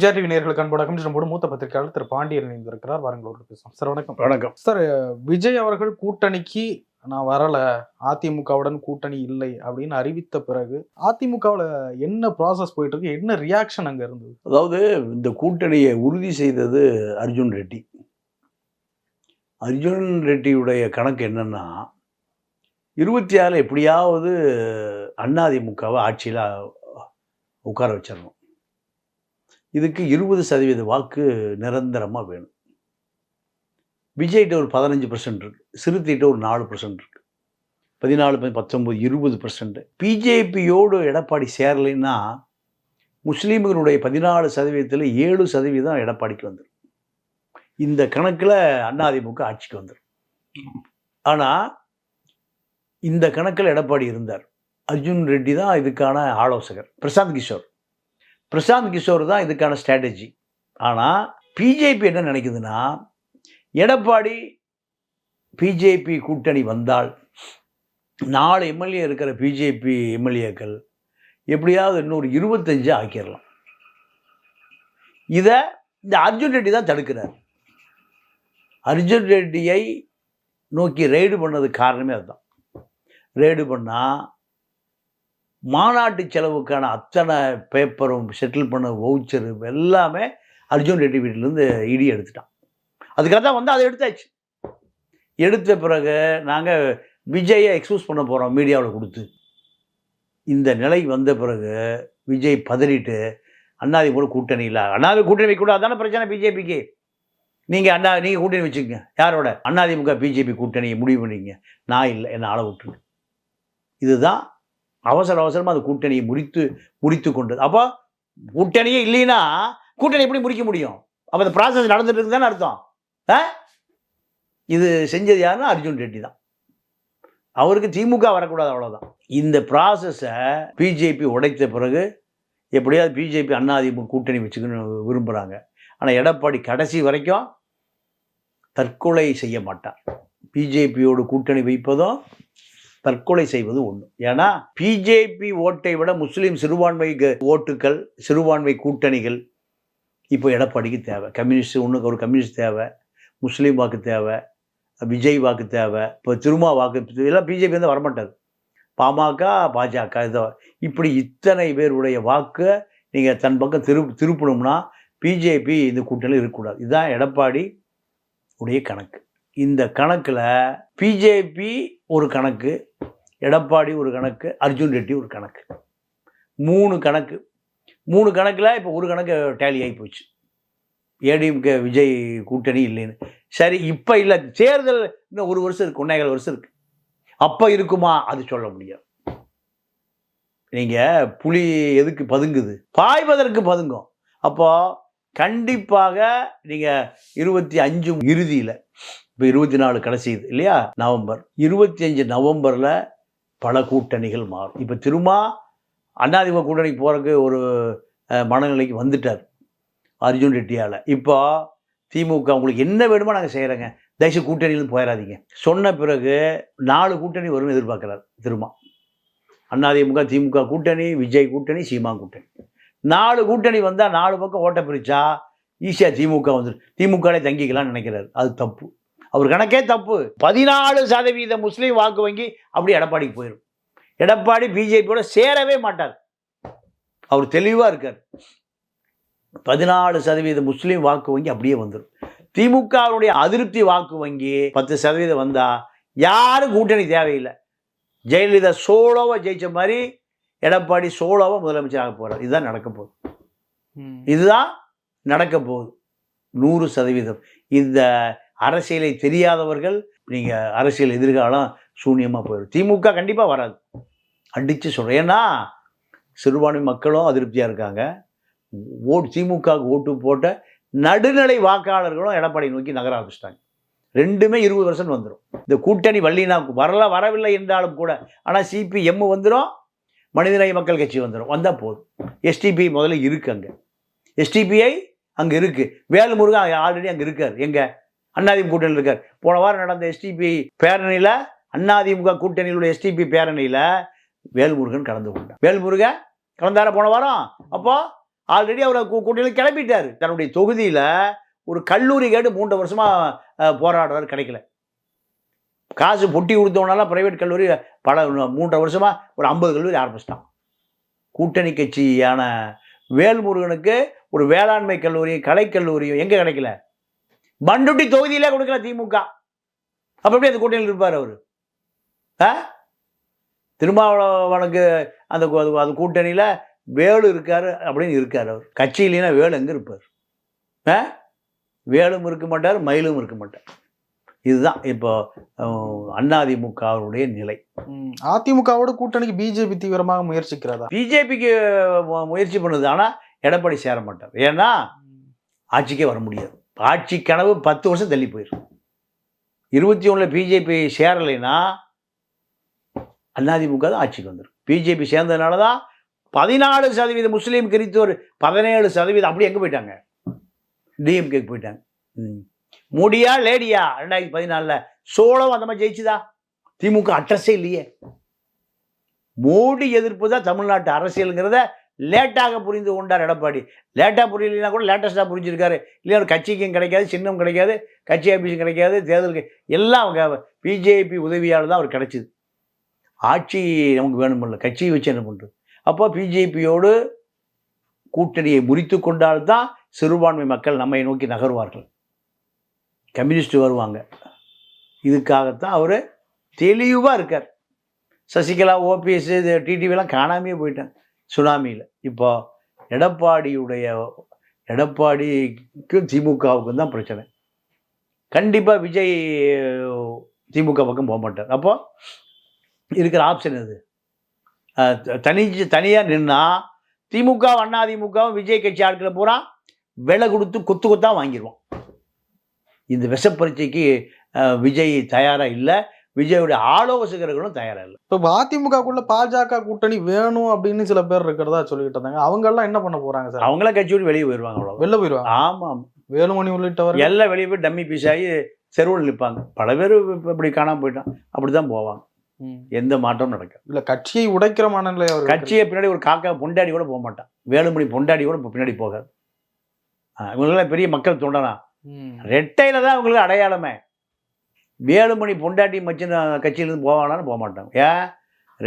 விஜய் நேர்களுக்கு அன்போட நம்மோட மூத்த பத்திரிகையாளர் திரு பாண்டியன் இணைந்திருக்கிறார். வாருங்கள் அவர்கள் பேசலாம் சார் வணக்கம். வணக்கம். சார் விஜய் அவர்கள் கூட்டணிக்கு நான் வரல. அதிமுகவுடன் கூட்டணி இல்லை அப்படின்னு அறிவித்த பிறகு அதிமுகவுல என்ன ப்ராசஸ் போயிட்டு இருக்கு? என்ன ரியாக்ஷன் அங்க இருந்தது? அதாவது இந்த கூட்டணியை உறுதி செய்தது அர்ஜுன் ரெட்டி. அர்ஜுன் ரெட்டியுடைய கணக்கு என்னன்னா இருபத்தி ஆறில் எப்படியாவது அதிமுகவை ஆட்சியில் உட்கார வச்சிடணும். இதுக்கு இருபது சதவீத வாக்கு நிரந்தரமாக வேணும். விஜய்கிட்ட ஒரு பதினஞ்சு பர்சன்ட் இருக்கு. சிறுத்தைகிட்ட ஒரு நாலு பர்சன்ட் இருக்கு. பதினாலு பத்தொம்பது இருபது பர்சன்ட் பிஜேபியோடு எடப்பாடி சேரலைன்னா முஸ்லீம்களுடைய பதினாலு சதவீதத்தில் ஏழு சதவீதம் எடப்பாடிக்கு வந்துடும் இந்த கணக்கில் அதிமுக ஆட்சிக்கு வந்துடும் ஆனால் இந்த கணக்கில் எடப்பாடி இருந்தார். அர்ஜுன் ரெட்டி தான் இதுக்கான ஆலோசகர். பிரசாந்த் கிஷோர். பிரசாந்த் கிஷோர் தான் இதுக்கான ஸ்ட்ராட்டஜி ஆனால் பிஜேபி என்ன நினைக்குதுன்னா எடப்பாடி பிஜேபி கூட்டணி வந்தால் நாலு எம்எல்ஏ இருக்கிற பிஜேபி எம்எல்ஏக்கள் எப்படியாவது இன்னொரு இருபத்தஞ்சு ஆக்கிடலாம் இதை இந்த அர்ஜுன் ரெட்டி தான் தடுக்கிறார். அர்ஜுன் ரெட்டியை நோக்கி ரெய்டு பண்ணதுக்கு காரணமே அதுதான். ரெய்டு பண்ணால் மாநாட்டு செலவுக்கான அத்தனை பேப்பரும் செட்டில் பண்ண வவுச்சரு எல்லாமே அர்ஜுன் ரெட்டி வீட்டிலேருந்து இடி எடுத்துட்டான். அதுக்காக தான் வந்து அதை எடுத்தாச்சு. எடுத்த பிறகு நாங்கள் விஜயை எக்ஸ்போஸ் பண்ண போகிறோம் மீடியாவில் கொடுத்து. இந்த நிலை வந்த பிறகு விஜய் பதறிட்டு அண்ணாதி கூட கூட்டணி இல்லை. அண்ணாதி கூட்டணி வைக்கக்கூடாது அதான பிரச்சனை பிஜேபிக்கு? நீங்கள் அண்ணா நீங்கள் கூட்டணி வச்சுக்கோங்க. யாரோட? அதிமுக பிஜேபி கூட்டணியை முடிவு பண்ணிங்க. நான் இல்லை என்னை ஆள விட்டுருங்க. இதுதான் அவசர அவசரமாக அந்த கூட்டணியை முறித்து முறித்து கொண்டது. அப்போ கூட்டணியே இல்லைன்னா கூட்டணி எப்படி முடிக்க முடியும்? அப்போ அந்த ப்ராசஸ் நடந்துட்டு இருக்குதானே அர்த்தம். ஆ? இது செஞ்சது யாருன்னா அர்ஜுன் ரெட்டி தான். அவருக்கு திமுக வரக்கூடாது அவ்வளோதான் இந்த ப்ராசஸை பிஜேபி உடைத்த பிறகு எப்படியாவது பிஜேபி அண்ணாதிமுக கூட்டணி வச்சுக்கணும்னு விரும்புகிறாங்க ஆனால் எடப்பாடி கடைசி வரைக்கும் தற்கொலை செய்ய மாட்டார். பிஜேபியோடு கூட்டணி வைப்பதும் தற்கொலை செய்வது ஒன்று ஏன்னா பிஜேபி ஓட்டை விட முஸ்லீம் சிறுபான்மை ஓட்டுகள் ஓட்டுக்கள் சிறுபான்மை கூட்டணிகள் இப்போ எடப்பாடிக்கு தேவை. கம்யூனிஸ்ட் ஒன்றுக்கு ஒரு கம்யூனிஸ்ட் தேவை முஸ்லீம் வாக்கு தேவை விஜய் வாக்கு தேவை இப்போ திருமா வாக்கு எல்லாம் பிஜேபி வந்து வரமாட்டார் பாமக பாஜக இதோ இப்படி இத்தனை பேருடைய வாக்கை நீங்கள் தன் பக்கம் திரு திருப்பணும்னா பிஜேபி இந்த கூட்டணியில் இருக்கக்கூடாது. இதுதான் எடப்பாடி உடைய கணக்கு. இந்த கணக்கில் பிஜேபி ஒரு கணக்கு எடப்பாடி ஒரு கணக்கு அர்ஜுன் ரெட்டி ஒரு கணக்கு. மூணு கணக்கு. மூணு கணக்கில் இப்போ ஒரு கணக்கு டேலி ஆகி போச்சு. ஏடிஎம்கே விஜய் கூட்டணி இல்லைன்னு. சரி இப்போ இல்லை தேர்தல் இன்னும் ஒரு வருஷம் இருக்கு ஒன்னேகால் வருஷம் இருக்குது அப்போ இருக்குமா? அது சொல்ல முடியாது. நீங்கள் புலி எதுக்கு பதுங்குது? பாய்வதற்கு பதுங்கும். அப்போது கண்டிப்பாக நீங்கள் இருபத்தி அஞ்சு இறுதியில் இப்போ இருபத்தி நாலு கடைசி இது இல்லையா? நவம்பர். இருபத்தி அஞ்சு நவம்பரில் பல கூட்டணிகள் மாறும். இப்போ திரும்ப அண்ணாதிமுக கூட்டணிக்கு போகிறதுக்கு ஒரு மனநிலைக்கு வந்துட்டார் அர்ஜுன் ரெட்டியால். இப்போ திமுக உங்களுக்கு என்ன வேணுமோ நாங்கள் செய்கிறோங்க தயவுசு கூட்டணியிலும் போயிடாதீங்க சொன்ன பிறகு நாலு கூட்டணி வரும்னு எதிர்பார்க்குறாரு திரும்ப அதிமுக திமுக கூட்டணி விஜய் கூட்டணி சீமா கூட்டணி. நாலு கூட்டணி வந்தால் நாலு பக்கம் ஓட்ட பிரித்தா ஈஸியாக திமுக வந்துடும் திமுகவே தங்கிக்கலாம்னு நினைக்கிறாரு. அது தப்பு. அவர் கணக்கே தப்பு. பதினாலு சதவீத முஸ்லீம் வாக்கு வங்கி அப்படி எடப்பாடிக்கு போயிடும். எடப்பாடி பிஜேபியோட சேரவே மாட்டார். அவர் தெளிவாக இருக்கார். பதினாலு சதவீத முஸ்லீம் வாக்கு வங்கி அப்படியே வந்துடும். திமுகவுடைய அதிருப்தி வாக்கு வங்கி பத்து சதவீதம் வந்தா யாரும் கூட்டணி தேவையில்லை. ஜெயலலிதா சோலோவை ஜெயிச்ச மாதிரி எடப்பாடி சோலோவை முதலமைச்சராக போகிறார் இதுதான் நடக்க போகுது. இதுதான் நடக்க போகுது. நூறு சதவீதம். இந்த அரசியலை தெரியாதவர்கள் நீங்கள் அரசியல் எதிர்காலம் சூன்யமாக போயிடும் திமுக கண்டிப்பாக வராது. அடித்து சொல்கிறேன் ஏன்னா சிறுபான்மை மக்களும் அதிருப்தியாக இருக்காங்க. ஓட் திமுகவுக்கு ஓட்டு போட்ட நடுநிலை வாக்காளர்களும் எடப்பாடி நோக்கி நகர ஆரம்பிச்சிட்டாங்க. ரெண்டுமே இருபது வருஷம் வந்துடும் இந்த கூட்டணி வள்ளினா வரல வரவில்லை என்றாலும் கூட ஆனால் சிபிஎம் வந்துடும் மனிதநேய மக்கள் கட்சி வந்துடும் வந்தால் போதும். எஸ்டிபி முதல்ல இருக்கு அங்கே. எஸ்டிபிஐ அங்கே இருக்குது வேலுமுருகன் ஆல்ரெடி அங்கே இருக்கார். எங்கே? அண்ணாதிமுக கூட்டணியில் இருக்கார் போன வாரம் நடந்த எஸ்டிபி பேரணியில் அண்ணாதிமுக கூட்டணியில் உள்ள எஸ்டிபி பேரணியில் வேல்முருகன் கலந்து கொண்டார். வேல்முருகன் கலந்தார போன வாரம்? அப்போ ஆல்ரெடி அவர் கூட்டணியில் கிளம்பிட்டார். தன்னுடைய தொகுதியில் ஒரு கல்லூரி கேட்டு மூன்று வருஷமாக அஹ், போராடுறாரு கிடைக்கல. காசு பொட்டி கொடுத்தவனால பிரைவேட் கல்லூரி பல மூன்றரை வருஷமாக ஒரு ஐம்பது கல்லூரி ஆரம்பிச்சிட்டான். கூட்டணி கட்சியான வேல்முருகனுக்கு ஒரு வேளாண்மை கல்லூரி கலைக்கல்லூரியும் எங்கே கிடைக்கல? பண்டுட்டி தொகுதியிலே கொடுக்கல திமுக. அப்ப எப்படி அந்த கூட்டணியில் இருப்பார் அவர்? ஆ? திருமாவளவனுக்கு அந்த அது- கூட்டணியில் வேலு இருக்காரு அப்படின்னு இருக்கார் அவர். கட்சி இல்லைன்னா வேலு எங்கே இருப்பார்? ஆ? வேலும் இருக்க மாட்டார் மயிலும் இருக்க மாட்டார். இதுதான் இப்போ அண்ணாதிமுக அவருடைய நிலை. அதிமுகவோட கூட்டணிக்கு பிஜேபி தீவிரமாக முயற்சிக்கிறதா? பிஜேபிக்கு முயற்சி பண்ணுது ஆனால் எடப்பாடி சேர மாட்டார். ஏன்னா ஆட்சிக்கே வர முடியாது. ஆட்சி கனவு பத்து வருஷம் தள்ளி போயிடும் இருபத்தி ஒன்றில் பிஜேபி சேரலைன்னா அதிமுக தான் ஆட்சிக்கு வந்துடும் பிஜேபி சேர்ந்ததுனால தான் பதினாலு சதவீத முஸ்லீம் கிறிஸ்தவர் பதினேழு சதவீதம் அப்படி எங்கே போயிட்டாங்க? டிஎம்கேக்கு போயிட்டாங்க. ம். லேடியா? ரெண்டாயிரத்தி பதினாலில் சோளம் அந்த மாதிரி ஜெயிச்சுதா? திமுக அட்ரஸே இல்லையே. மோடி எதிர்ப்பு தான் தமிழ்நாட்டு அரசியலுங்கிறத லேட்டாக புரிந்து கொண்டார் எடப்பாடி. லேட்டாக புரியலைன்னா கூட லேட்டஸ்ட்டாக புரிஞ்சிருக்காரு. இல்லையா ஒரு கட்சிக்கும் கிடைக்காது சின்னம் கிடைக்காது கட்சி ஆஃபீஸும் கிடைக்காது தேர்தலுக்கு எல்லாம் பிஜேபி உதவியால் தான் அவர் கிடைச்சிது. ஆட்சி நமக்கு வேணுமில்ல கட்சியை வச்சு என்ன பண்ணுறது அப்போ பிஜேபியோடு கூட்டணியை முறித்து கொண்டால்தான் சிறுபான்மை மக்கள் நம்மை நோக்கி நகர்வார்கள். கம்யூனிஸ்ட் வருவாங்க. இதுக்காகத்தான் அவர் தெளிவாக இருக்கார். சசிகலா ஓபிஎஸ் டிடிவிலாம் காணாமையே போயிட்டேன் சுனாமியில். இப்போ எடப்பாடியுடைய எடப்பாடிக்கும் திமுகவுக்கும் தான் பிரச்சனை. கண்டிப்பாக விஜய் திமுக பக்கம் போக மாட்டார். அப்போ இருக்கிற ஆப்ஷன் இது த- தனி தனியாக நின்னா திமுக அண்ணா திமுகவும் விஜய் கட்சி ஆட்களை பூரா விலை கொடுத்து கொத்து கொத்தாக வாங்கிடுவோம் இந்த விஷப்பரீட்சைக்கு விஜய் தயாராக இல்லை. விஜயோடைய ஆலோசகர்களும் தயாராக இல்லை இப்போ அதிமுகக்குள்ள பாஜக கூட்டணி வேணும் அப்படின்னு சில பேர் இருக்கிறதா சொல்லிட்டு இருந்தாங்க. அவங்க எல்லாம் என்ன பண்ண போறாங்க சார்? அவங்களாம் கட்சி விட்டு வெளியே போயிடுவாங்க அவ்வளோ வெளில போயிடுவாங்க ஆமாம். வேலுமணி உள்ளிட்டவர்கள்? எல்லாம் வெளியே போய் டம்மி பீஸ் ஆகி தெருவில் நிற்பாங்க. பல பேர் இப்படி காணாமல் போயிட்டான். அப்படி தான் போவாங்க. எந்த மாற்றமும் நடக்காது. இல்ல கட்சியை உடைக்கிற மனநிலை அவர் கட்சியை பின்னாடி ஒரு காக்கா பொண்டாடி கூட போக மாட்டான். வேலுமணி பொண்டாடி கூட பின்னாடி போகாது. ஆ, இவங்கெல்லாம் பெரிய மக்கள் தொண்டனா. ரெட்டையில தான் இவங்களுக்கு அடையாளமே. வேலுமணி பொண்டாட்டி மச்சின கட்சியிலேருந்து போவானான்னு போக மாட்டாங்க. ஏன்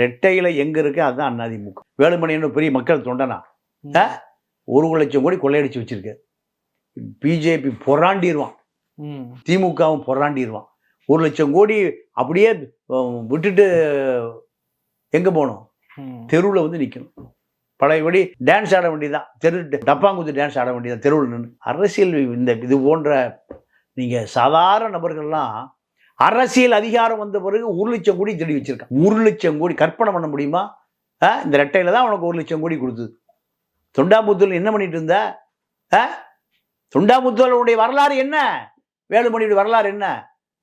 ரெட்டையில எங்க இருக்கு? அதுதான் அதிமுக வேலுமணி என்ன பெரிய மக்கள் தொண்டனா? ஒரு லட்சம் கோடி கொள்ளையடிச்சு வச்சிருக்கு. பிஜேபி பொறாண்டிடுவான். திமுகவும் பொறாண்டிடுவான் ஒரு லட்சம் கோடி அப்படியே விட்டுட்டு எங்க போகணும். தெருவில் வந்து நிற்கணும் பழையபடி டான்ஸ் ஆட வேண்டியதுதான். தெரு டப்பாங்குத்து டான்ஸ் ஆட வேண்டியதான் தெருவில் நின்று அரசியல் இந்த இது போன்ற நீங்கள் சாதாரண நபர்கள்லாம் அரசியல் அதிகாரம் வந்த பிறகு ஒரு லட்சம் கோடி தேடி வச்சிருக்கான். ஒரு லட்சம் கோடி கற்பனை பண்ண முடியுமா? ஆ இந்த ரெட்டையில் தான் உனக்கு ஒரு லட்சம் கோடி கொடுத்தது. தொண்டாமுத்தூர் என்ன பண்ணிட்டு இருந்த? ஆ தொண்டாமுத்தூருடைய வரலாறு என்ன? வேலுமணியுடைய வரலாறு என்ன?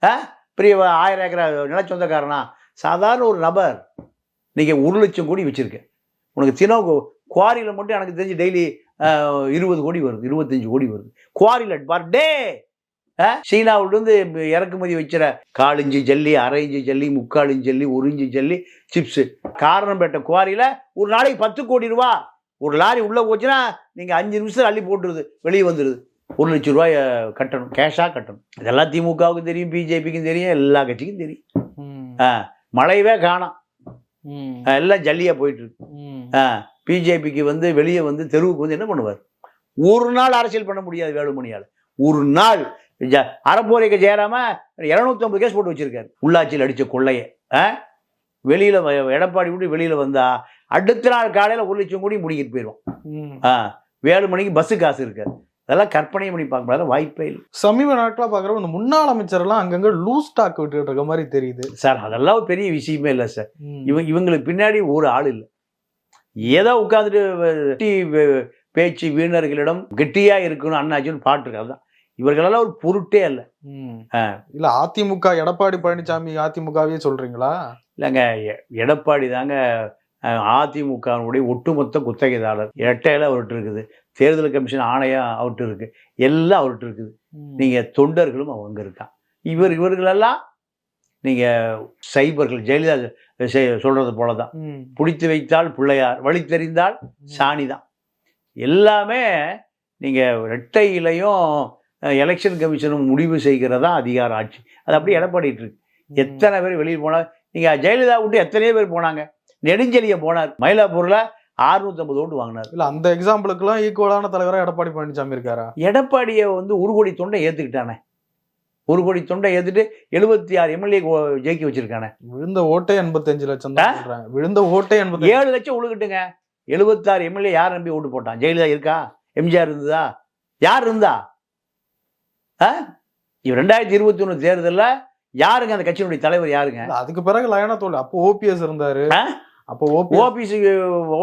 ஆ பெரிய ஆயிரம் ஏக்கரா நிலச்சொந்தக்காரனா சாதாரண ஒரு நபர். நீங்கள் ஒரு லட்சம் கோடி வச்சுருக்கேன். உனக்கு தினம் குவாரியில் மட்டும் எனக்கு தெரிஞ்சு டெய்லி இருபது கோடி வருது இருபத்தஞ்சு கோடி வருது. குவாரியில் பர் டே சீனாவிலிருந்து இறக்குமதி வச்சிட கால் இஞ்சி ஜல்லி அரை இஞ்சி ஜல்லி முக்கால் இஞ்சி ஜல்லி ஒரு இஞ்சி ஜல்லி சிப்ஸு காரணம்பேட்டை குவாரியில் ஒரு நாளைக்கு பத்து கோடி ரூபா. ஒரு லாரி உள்ளே போச்சுன்னா நீங்கள் அஞ்சு நிமிஷம் அள்ளி போட்டுருது வெளியே வந்துடுது ஒரு லட்சம் ரூபாய் கட்டணும் கேஷாக கட்டணும். இதெல்லாம் திமுகவுக்கும் தெரியும் பிஜேபிக்கும் தெரியும் எல்லா கட்சிக்கும் தெரியும். ஆ, மழையவே காணோம். எல்லாம் ஜல்லியாக போயிட்டு இருக்கு. பிஜேபிக்கு வந்து வெளியே வந்து தெருவுக்கு வந்து என்ன பண்ணுவார்? ஒரு நாள் அரசியல் பண்ண முடியாது வேலுமணியால். ஒரு நாள் ஜ- அறப்போரைக்கு ஜெயராம இரநூத்தம்பது கேஸ் போட்டு வச்சிருக்காரு. உள்ளாட்சியில் அடித்த கொள்ளையை? வெளியில எடப்பாடி விட்டு வெளியில வந்தா அடுத்த நாள் காலையில ஒரு லட்சம் கோடி முடிக்கிட்டு போயிடுவோம் ம். ஆ வேலுமணிக்கு பஸ்ஸு காசு இருக்காது அதெல்லாம் கற்பனை பண்ணி பார்க்க முடியாத. வாய்ப்பே இல்லை. சமீப நாட்களா பாக்குறப்ப இந்த முன்னாள் அமைச்சர் எல்லாம் அங்கங்க லூஸ் ஸ்டாக் விட்டுட்டு இருக்க மாதிரி தெரியுது. சார் அதெல்லாம் பெரிய விஷயமே இல்லை சார். இவங்க இவங்களுக்கு பின்னாடி ஒரு ஆள் இல்லை. ஏதோ உட்காந்துட்டு பேச்சு வீணர்களிடம் கெட்டியா இருக்கணும் அண்ணாச்சின்னு பாட்டு இருக்கு. அதுதான். இவர்களெல்லாம் ஒரு பொருட்டே. ஆ. இல்ல அதிமுக எடப்பாடி பழனிசாமி அதிமுகவே சொல்றீங்களா? இல்லைங்க எ- எடப்பாடி தாங்க அஹ், அதிமுகவுடைய ஒட்டுமொத்த குத்தகைதாரர் இரட்டையில அவர்கிட்ட இருக்குது. தேர்தல் கமிஷன் ஆணையம் அவர்கிட்ட இருக்கு. எல்லாம் அவர்கிட்ட இருக்குது. நீங்க தொண்டர்களும் அவங்க இருக்கான் இவர் இவர்களெல்லாம் நீங்க சைபர்கள் ஜெயலலிதா சொல்றது போலதான். பிடித்து வைத்தால் பிள்ளையார் வழி தெரிந்தால் சாணி தான் எல்லாமே நீங்கள் ரெட்டையிலையும் எலெக்ஷன் கமிஷனும் முடிவு செய்கிறதா அதிகார ஆட்சி. அது அப்படியே எடப்பாடிட்டு இருக்கு. எத்தனை பேர் வெளியில் போனாங்க நீங்கள் ஜெயலலிதா விட்டு எத்தனையோ பேர் போனாங்க. நெடுஞ்செழிய போனார். மயிலாப்பூரில் 650 ஓட்டு வாங்கினார். இல்ல அந்த எக்ஸாம்பிளுக்குலாம் ஈக்குவலான தலைவரா எடப்பாடி பழனிசாமி இருக்காரா? எடப்பாடியை வந்து ஒரு கோடி தொண்டை ஏற்றுக்கிட்டானே ஒரு கோடி தொண்டை ஏற்றுட்டு எழுபத்தி ஆறு எம்எல்ஏ ஜெயிக்க வச்சிருக்கானே. விழுந்த ஓட்டே எண்பத்தஞ்சு லட்சம் தான் விழுந்த ஓட்டே எண்பத்தி ஏழு லட்சம் உழுகட்டுங்க. எழுபத்தாறு எம்எல்ஏ யார் நம்பி ஓட்டு போட்டான்? ஜெயலலிதா இருக்கா? எம்ஜிஆர் இருந்ததா? யார் இருந்தா? ரெண்டாயிரத்தி இருபத்தி ஒன்று தேர்தலில் யாருங்க அந்த கட்சியினுடைய தலைவர் யாருங்க? அதுக்கு பிறகு லயனா தோல் அப்போ ஓபிஎஸ் இருந்தாரு? அப்போ ஓபிசி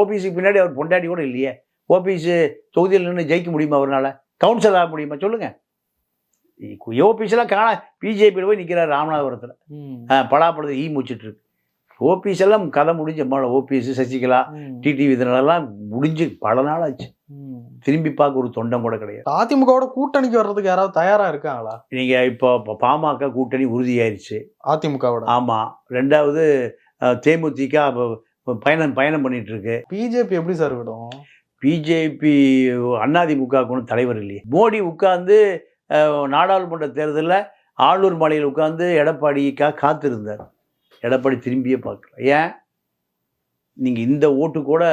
ஓபிசி பின்னாடி அவர் பொண்டாட்டி கூட இல்லையே. ஓபிசி தொகுதியில் நின்று ஜெயிக்க முடியுமா அவரால் கவுன்சிலர் ஆக முடியுமா? சொல்லுங்க. ஓபிசிலாம் காண பிஜேபியில் போய் நிற்கிறார் ராமநாதபுரத்தில். பலாப்பழத்தை ஈ முடிச்சிட்டு இருக்கு. ஓபிஎஸ் எல்லாம் கதை முடிஞ்ச ஓபிஎஸ் சசிகலா டிடிவி இதனாலலாம் முடிஞ்சு பல நாள் ஆச்சு. திரும்பி பார்க்க ஒரு தொண்டம் கூட கிடையாது. அதிமுகவோட கூட்டணிக்கு வர்றதுக்கு யாராவது தயாரா இருக்காங்களா? நீங்க இப்போ பாமக கூட்டணி உறுதியாயிருச்சு. அதிமுகவோட. ஆமா. ரெண்டாவது தேமுதிக பயணம் பயணம் பண்ணிட்டு இருக்கு பிஜேபி எப்படி சார் விடும்? பிஜேபி அதிமுக ஒன்றும் தலைவர் இல்லையே. மோடி உட்கார்ந்து நாடாளுமன்ற தேர்தலில் ஆளூர் மலையில் உட்கார்ந்து எடப்பாடிக்கா காத்திருந்தார். எடப்பாடி திரும்பியே பார்க்கல ஏன்? நீங்கள் இந்த ஓட்டு கூட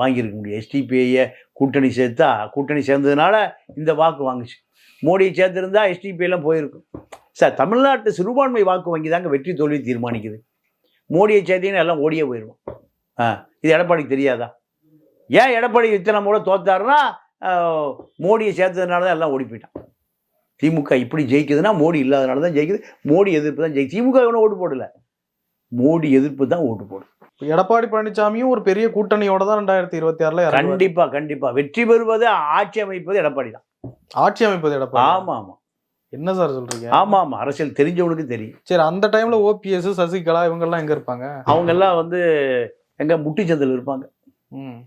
வாங்கியிருக்க முடியும் எஸ்டிபிஐயை கூட்டணி சேர்த்தா கூட்டணி சேர்ந்ததுனால இந்த வாக்கு வாங்குச்சு. மோடியை சேர்த்திருந்தா எஸ்டிபிஐலாம் போயிருக்கும். சார் தமிழ்நாட்டு சிறுபான்மை வாக்கு வங்கி தாங்க வெற்றி தோல்வி தீர்மானிக்குது. மோடியை சேர்த்தீங்கன்னா எல்லாம் ஓடியே போயிடுவோம். ஆ இது எடப்பாடிக்கு தெரியாதா? ஏன் எடப்பாடி இத்தனை முறை தோத்தாருன்னா மோடியை சேர்த்ததுனால தான் எல்லாம் ஓடி போயிட்டான். திமுக இப்படி ஜெயிக்குதுன்னா மோடி இல்லாதனால தான் ஜெயிக்குது. மோடி எதிர்ப்பு தான் ஜெயிக்குது. திமுக ஒன்றும் ஓட்டு போடலை. மோடி எதிர்ப்பு தான் ஓட்டு போடும். எடப்பாடி பழனிசாமியும் ஒரு பெரிய கூட்டணியோட தான் ரெண்டாயிரத்தி இருபத்தி ஆறுல. கண்டிப்பா கண்டிப்பா. வெற்றி பெறுவது ஆட்சி அமைப்பது எடப்பாடி தான். ஆட்சி அமைப்பது எடப்பாடி ஆமா ஆமா. என்ன சார் சொல்றீங்க? ஆமா ஆமா. அரசியல் தெரிஞ்சவனுக்கு தெரியும். சரி அந்த டைம்ல ஓபிஎஸ் சசிகலா இவங்க எல்லாம் எங்க இருப்பாங்க? அவங்க எல்லாம் வந்து எங்க முட்டிச்சந்தில் இருப்பாங்க.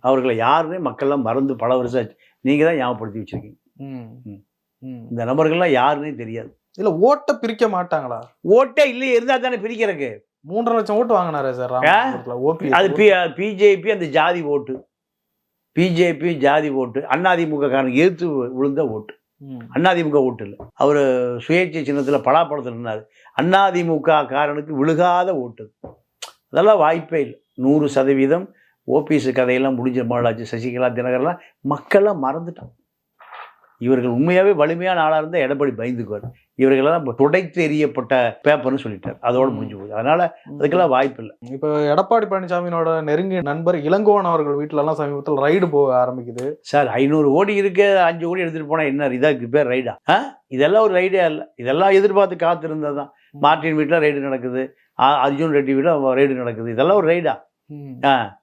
அவர்களை யாருன்னே மக்கள்லாம் மறந்து பல வருஷம் ஆச்சு. நீங்க தான் ஞாபகப்படுத்தி வச்சிருக்கீங்க. இந்த நபர்கள்லாம் யாருன்னே தெரியாது. இல்ல ஓட்டை பிரிக்க மாட்டாங்களா? ஓட்டே இல்லையே இருந்தா தானே பிரிக்கிறதுக்கு. மூன்றரை லட்சம் ஓட்டு வாங்கினாரே சார் ராமநாதபுரத்துல அது ஓபிஎஸ் பிஜேபி அந்த ஜாதி ஓட்டு. பிஜேபி ஜாதி ஓட்டு. அதிமுக காரன் எதிர்த்து விழுந்த ஓட்டு. அதிமுக ஓட்டு இல்லை. அவர் சுயேட்சை சின்னத்தில் பலாப்பழத்தில் இருந்தார் அதிமுக காரனுக்கு விழுகாத ஓட்டு. அதெல்லாம் வாய்ப்பே இல்லை. நூறு சதவீதம் ஓபிஎஸ் கதையெல்லாம் முடிஞ்ச மாளாச்சு சசிகலா தினகரெல்லாம் மக்கள்லாம் மறந்துட்டான் இவர்கள் உண்மையாகவே வலிமையான ஆளாக இருந்தால் எடப்பாடி பயந்துக்குவார். இவர்களெல்லாம் துடைத்து எறியப்பட்ட பேப்பர்னு சொல்லிட்டார். அதோட முடிஞ்சு போகுது. அதனால அதுக்கெல்லாம் வாய்ப்பு இல்லை. இப்ப எடப்பாடி பழனிசாமியோட நெருங்கிய நண்பர் இளங்கோவன் அவர்கள் வீட்டுல எல்லாம் சமீபத்தில் ரைடு போக ஆரம்பிக்குது. சார் ஐநூறு கோடி இருக்கு அஞ்சு கோடி எடுத்துட்டு போனா என்ன? இதாக்கு பேர் ரைடா? ஆ? இதெல்லாம் ஒரு ரைடே இல்லை இதெல்லாம் எதிர்பார்த்து காத்திருந்தது தான் மார்ட்டின் வீட்டில் ரைடு நடக்குது. அர்ஜுன் ரெட்டி வீட்டில் ரைடு நடக்குது. இதெல்லாம் ஒரு ரைடா. ஆ.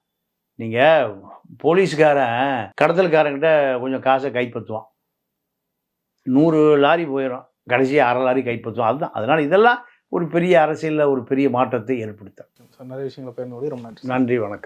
நீங்கள் போலீஸ்காரன் கடத்தல்காரங்கிட்ட கொஞ்சம் காசை கைப்பற்றுவான். நூறு லாரி போயிடும். கடைசி அரை லாரி கைப்பற்றுவான் அதுதான். அதனால் இதெல்லாம் ஒரு பெரிய அரசியலில் ஒரு பெரிய மாற்றத்தை ஏற்படுத்தும். நிறைய விஷயங்களை பேர் ரொம்ப நன்றி நன்றி வணக்கம்.